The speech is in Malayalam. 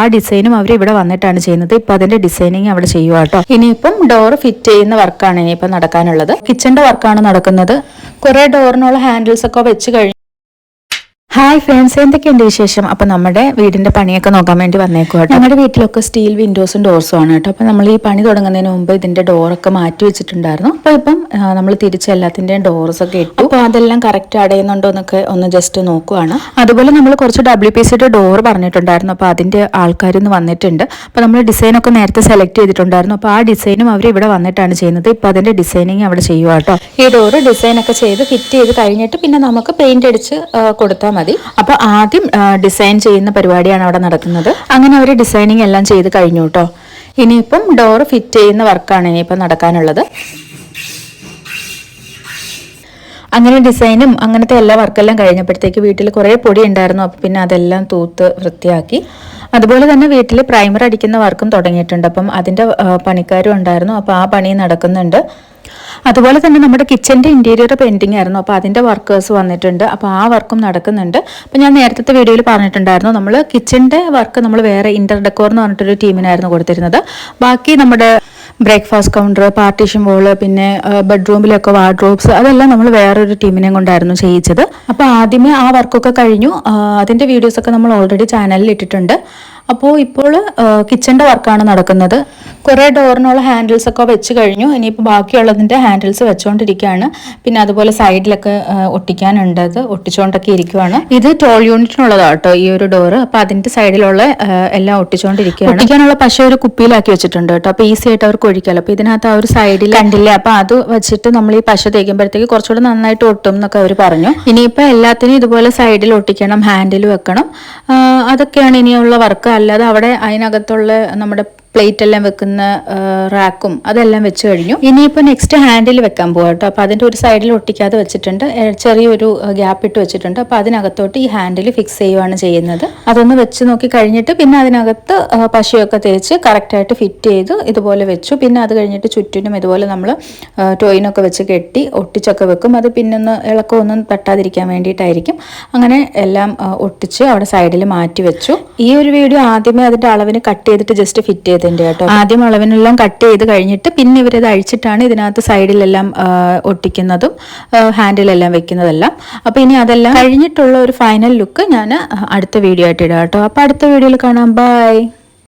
ആ ഡിസൈനും അവർ ഇവിടെ വന്നിട്ടാണ് ചെയ്യുന്നത്. ഇപ്പൊ അതിന്റെ ഡിസൈനിങ് അവിടെ ചെയ്യുക കേട്ടോ ഇനിയിപ്പം ഡോർ ഫിറ്റ് ചെയ്യുന്ന വർക്കാണ് ഇനിയിപ്പം നടക്കാനുള്ളത്. കിച്ചന്റെ വർക്കാണ് നടക്കുന്നത്. കുറെ ഡോറിനുള്ള ഹാൻഡിൽസ് ഒക്കെ വെച്ച് കഴിഞ്ഞു ഹായ് ഫ്രണ്ട്സ് എന്തൊക്കെയുണ്ട് വിശേഷം? അപ്പോൾ നമ്മുടെ വീടിന്റെ പണിയൊക്കെ നോക്കാൻ വേണ്ടി വന്നേക്കും കേട്ടോ. നമ്മുടെ വീട്ടിലൊക്കെ സ്റ്റീൽ വിൻഡോസും ഡോർസും ആണ് കേട്ടോ. അപ്പോൾ നമ്മൾ ഈ പണി തുടങ്ങുന്നതിന് മുമ്പ് ഇതിന്റെ ഡോറൊക്കെ മാറ്റി വെച്ചിട്ടുണ്ടായിരുന്നു. അപ്പോൾ ഇപ്പം നമ്മൾ തിരിച്ച് എല്ലാത്തിന്റെയും ഡോർസ് ഒക്കെ ഇട്ടു. അപ്പോൾ അതെല്ലാം കറക്റ്റ് അടയുന്നുണ്ടോ എന്നൊക്കെ ഒന്ന് ജസ്റ്റ് നോക്കുവാണ്. അതുപോലെ നമ്മൾ കുറച്ച് ഡബ്ല്യു പി സിയുടെ ഡോർ പറഞ്ഞിട്ടുണ്ടായിരുന്നു. അപ്പോൾ അതിന്റെ ആൾക്കാരൊന്ന് വന്നിട്ടുണ്ട്. അപ്പോൾ നമ്മൾ ഡിസൈനൊക്കെ നേരത്തെ സെലക്ട് ചെയ്തിട്ടുണ്ടായിരുന്നു. അപ്പോൾ ആ ഡിസൈനും അവർ ഇവിടെ വന്നിട്ടാണ് ചെയ്യുന്നത്. ഇപ്പോൾ അതിന്റെ ഡിസൈനിങ് അവിടെ ചെയ്യുക കേട്ടോ. ഈ ഡോറ് ഡിസൈനൊക്കെ ചെയ്ത് ഫിറ്റ് ചെയ്ത് കഴിഞ്ഞിട്ട് പിന്നെ നമുക്ക് പെയിന്റ് അടിച്ച് കൊടുത്താൽ മതി. അപ്പോൾ ആദ്യം ഡിസൈൻ ചെയ്യുന്ന പരിപാടിയാണ് അവിടെ നടക്കുന്നത്. അങ്ങനെ അവർ ഡിസൈനിങ് എല്ലാം ചെയ്ത് കഴിഞ്ഞു കേട്ടോ ഇനിയിപ്പം ഡോർ ഫിറ്റ് ചെയ്യുന്ന വർക്കാണ് ഇനിയിപ്പം നടക്കാനുള്ളത്. അങ്ങനെ ഡിസൈനും അങ്ങനത്തെ എല്ലാ വർക്കെല്ലാം കഴിഞ്ഞപ്പോഴത്തേക്ക് വീട്ടിൽ കുറേ പൊടി ഉണ്ടായിരുന്നു. അപ്പോൾ പിന്നെ അതെല്ലാം തൂത്ത് വൃത്തിയാക്കി. അതുപോലെ തന്നെ വീട്ടിൽ പ്രൈമർ അടിക്കുന്ന വർക്കും തുടങ്ങിയിട്ടുണ്ട്. അപ്പം അതിന്റെ പണിക്കാരും ഉണ്ടായിരുന്നു. അപ്പോൾ ആ പണി നടക്കുന്നുണ്ട്. അതുപോലെ തന്നെ നമ്മുടെ കിച്ചന്റെ ഇന്റീരിയർ പെയിന്റിംഗ് ആയിരുന്നു. അപ്പോൾ അതിന്റെ വർക്കേഴ്സ് വന്നിട്ടുണ്ട്. അപ്പോൾ ആ വർക്കും നടക്കുന്നുണ്ട്. അപ്പോൾ ഞാൻ നേരത്തെ വീഡിയോയിൽ പറഞ്ഞിട്ടുണ്ടായിരുന്നു. നമ്മൾ കിച്ചന്റെ വർക്ക് നമ്മൾ വേറെ ഇന്റർ ഡെക്കോർ എന്ന് പറഞ്ഞിട്ടൊരു ടീമിനായിരുന്നു കൊടുത്തിരുന്നത്. ബാക്കി നമ്മുടെ ബ്രേക്ക്ഫാസ്റ്റ് കൗണ്ടർ പാർട്ടീഷൻ വോൾ പിന്നെ ബെഡ്റൂമിലൊക്കെ വാർഡ്രോബ്സ് അതെല്ലാം നമ്മൾ വേറൊരു ടീമിനെ കൊണ്ടായിരുന്നു ചെയ്യിച്ചത്. അപ്പോൾ ആദ്യമേ ആ വർക്കൊക്കെ കഴിഞ്ഞു. അതിന്റെ വീഡിയോസൊക്കെ നമ്മൾ ഓൾറെഡി ചാനലിൽ ഇട്ടിട്ടുണ്ട്. അപ്പോൾ ഇപ്പോൾ കിച്ചന്റെ വർക്കാണ് നടക്കുന്നത്. കുറേ ഡോറിനുള്ള ഹാൻഡിൽസ് ഒക്കെ വെച്ച് കഴിഞ്ഞു. ഇനിയിപ്പോൾ ബാക്കിയുള്ളതിന്റെ ഹാൻഡിൽസ് വെച്ചുകൊണ്ടിരിക്കുകയാണ് പിന്നെ അതുപോലെ സൈഡിലൊക്കെ ഒട്ടിക്കാനുണ്ട്. അത് ഒട്ടിച്ചുകൊണ്ടൊക്കെ ഇരിക്കുവാണ്. ഇത് ടോൾ യൂണിറ്റിനുള്ളതാണ് കേട്ടോ ഈ ഒരു ഡോറ് അപ്പോൾ അതിന്റെ സൈഡിലുള്ള എല്ലാം ഒട്ടിച്ചുകൊണ്ടിരിക്കുകയാണ് ഒട്ടിക്കാനുള്ള പശ ഒരു കുപ്പിയിലാക്കി വെച്ചിട്ടുണ്ട് കേട്ടോ അപ്പോൾ ഈസി ആയിട്ട് അവർക്ക് ഒഴിക്കാമല്ലോ അപ്പോൾ ഇതിനകത്ത് ആ ഒരു സൈഡിൽ കണ്ടില്ലേ? അപ്പോൾ അത് വെച്ചിട്ട് നമ്മൾ ഈ പശ തേക്കുമ്പോഴത്തേക്ക് കുറച്ചുകൂടെ നന്നായിട്ട് ഒട്ടും എന്നൊക്കെ അവർ പറഞ്ഞു. ഇനിയിപ്പോൾ എല്ലാത്തിനും ഇതുപോലെ സൈഡിൽ ഒട്ടിക്കണം ഹാൻഡിൽ വെക്കണം. അതൊക്കെയാണ് ഇനിയുള്ള വർക്ക് അല്ലാതെ അവിടെ അതിനകത്തുള്ള നമ്മുടെ പ്ലേറ്റ് എല്ലാം വെക്കുന്ന റാക്കും അതെല്ലാം വെച്ച് കഴിഞ്ഞു. ഇനിയിപ്പോൾ നെക്സ്റ്റ് ഹാൻഡിൽ വെക്കാൻ പോകാം കേട്ടോ. അപ്പോൾ അതിന്റെ ഒരു സൈഡിൽ ഒട്ടിക്കാതെ വെച്ചിട്ടുണ്ട്. ചെറിയൊരു ഗ്യാപ്പ് ഇട്ട് വെച്ചിട്ടുണ്ട്. അപ്പോൾ അതിനകത്തോട്ട് ഈ ഹാൻഡിൽ ഫിക്സ് ചെയ്യുവാണ് ചെയ്യുന്നത്. അതൊന്ന് വെച്ച് നോക്കി കഴിഞ്ഞിട്ട് പിന്നെ അതിനകത്ത് പശയൊക്കെ തേച്ച് കറക്റ്റായിട്ട് ഫിറ്റ് ചെയ്ത് ഇതുപോലെ വെച്ചു. പിന്നെ അത് കഴിഞ്ഞിട്ട് ചുറ്റിനും ഇതുപോലെ നമ്മൾ ടോയിനൊക്കെ വെച്ച് കെട്ടി ഒട്ടിച്ചൊക്കെ വെക്കും. അത് പിന്നെ ഒന്ന് ഇളക്കമൊന്നും തട്ടാതിരിക്കാൻ വേണ്ടിയിട്ടായിരിക്കും. അങ്ങനെ എല്ലാം ഒട്ടിച്ച് അവിടെ സൈഡിൽ മാറ്റി വെച്ചു. ഈ ഒരു വീഡിയോ ആദ്യമേ അതിന്റെ അളവിന് കട്ട് ചെയ്തിട്ട് ജസ്റ്റ് ഫിറ്റ് ചെയ്ത് ഇതിന്റെ കേട്ടോ. ആദ്യം അളവിനെല്ലാം കട്ട് ചെയ്ത് കഴിഞ്ഞിട്ട് പിന്നെ ഇവരത് അഴിച്ചിട്ടാണ് ഇതിനകത്ത് സൈഡിലെല്ലാം ഒട്ടിക്കുന്നതും ഹാൻഡിലെല്ലാം വെക്കുന്നതെല്ലാം. അപ്പോൾ ഇനി അതെല്ലാം കഴിഞ്ഞിട്ടുള്ള ഒരു ഫൈനൽ ലുക്ക് ഞാൻ അടുത്ത വീഡിയോ ആയിട്ട് ഇടാം കേട്ടോ. അപ്പോൾ അടുത്ത വീഡിയോയിൽ കാണാം. ബൈ.